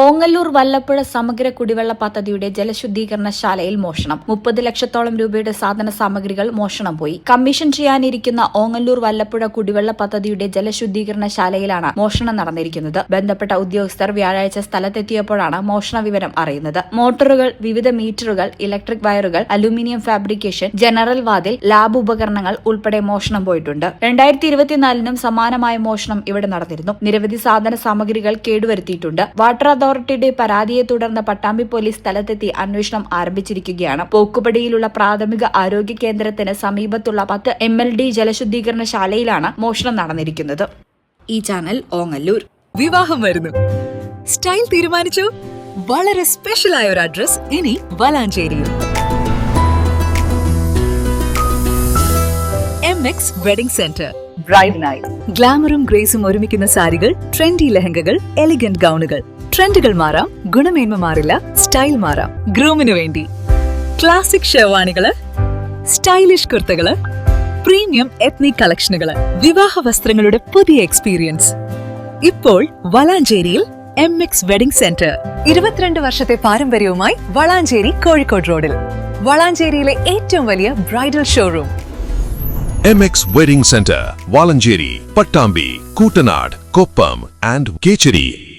ഓങ്ങല്ലൂർ വല്ലപ്പുഴ സമഗ്ര കുടിവെള്ള പദ്ധതിയുടെ ജലശുദ്ധീകരണ ശാലയിൽ മോഷണം. മുപ്പത് ലക്ഷത്തോളം രൂപയുടെ സാധന സാമഗ്രികൾ മോഷണം പോയി. കമ്മീഷൻ ചെയ്യാനിരിക്കുന്ന ഓങ്ങല്ലൂർ വല്ലപ്പുഴ കുടിവെള്ള പദ്ധതിയുടെ ജലശുദ്ധീകരണ ശാലയിലാണ് മോഷണം നടന്നിരിക്കുന്നത്. ബന്ധപ്പെട്ട ഉദ്യോഗസ്ഥർ വ്യാഴാഴ്ച സ്ഥലത്തെത്തിയപ്പോഴാണ് മോഷണ വിവരം അറിയുന്നത്. മോട്ടോറുകൾ വിവിധ മീറ്ററുകൾ ഇലക്ട്രിക് വയറുകൾ അലുമിനിയം ഫാബ്രിക്കേഷൻ ജനറൽ വാതിൽ ലാബ് ഉപകരണങ്ങൾ ഉൾപ്പെടെ മോഷണം പോയിട്ടുണ്ട്. രണ്ടായിരത്തി ഇരുപത്തിനാലിനും സമാനമായ മോഷണം ഇവിടെ നടന്നിരുന്നു. നിരവധി സാധന സാമഗ്രികൾ കേടുവരുത്തിയിട്ടുണ്ട്. വാട്ടർ അതോറിറ്റിയുടെ പരാതിയെ തുടർന്ന് പട്ടാമ്പി പോലീസ് സ്ഥലത്തെത്തി അന്വേഷണം ആരംഭിച്ചിരിക്കുകയാണ്. പോക്കുപടിയിലുള്ള പ്രാഥമിക ആരോഗ്യ കേന്ദ്രത്തിന് സമീപത്തുള്ള പത്ത് എം എൽ ഡി ജലശുദ്ധീകരണ ശാലയിലാണ് മോഷണം നടന്നിരിക്കുന്നത്. ഈ ചാനൽ ഓങ്ങല്ലൂർ. വിവാഹം വരുന്നു. സ്റ്റൈൽ തീരുമാനിച്ചു. വളരെ സ്പെഷ്യൽ ആയ ഒരു അഡ്രസ് ഇനി Valanchery M X wedding centre ബ്രൈഡിനായി ഗ്ലാമറും ഗ്രേസും ഒരുമിക്കുന്ന സാരികൾ ട്രെൻഡി ലെഹങ്കകൾ എലിഗന്റ് ഗൗണുകൾ ട്രെൻഡുകൾ മാറാം ഗുണമേന്മ മാറില്ല സ്റ്റൈൽ മാറാം. ഗ്രൂമിന് വേണ്ടി. ക്ലാസിക് ഷെർവാണികൾ സ്റ്റൈലിഷ് കുർത്തകൾ പ്രീമിയം എത്നിക് കളക്ഷനുകൾ. വിവാഹ വസ്ത്രങ്ങളുടെ പുതിയ എക്സ്പീരിയൻസ്. ഇപ്പോൾ വളാഞ്ചേരിയിൽ എം എക്സ് വെഡിംഗ് സെന്റർ ഇരുപത്തിരണ്ട് വർഷത്തെ പാരമ്പര്യവുമായി വളാഞ്ചേരി കോഴിക്കോട് റോഡിൽ. വളാഞ്ചേരിയിലെ ഏറ്റവും വലിയ bridal showroom. M X wedding centre Valanchery Pattambi Koottanad Koppam and Kecheri.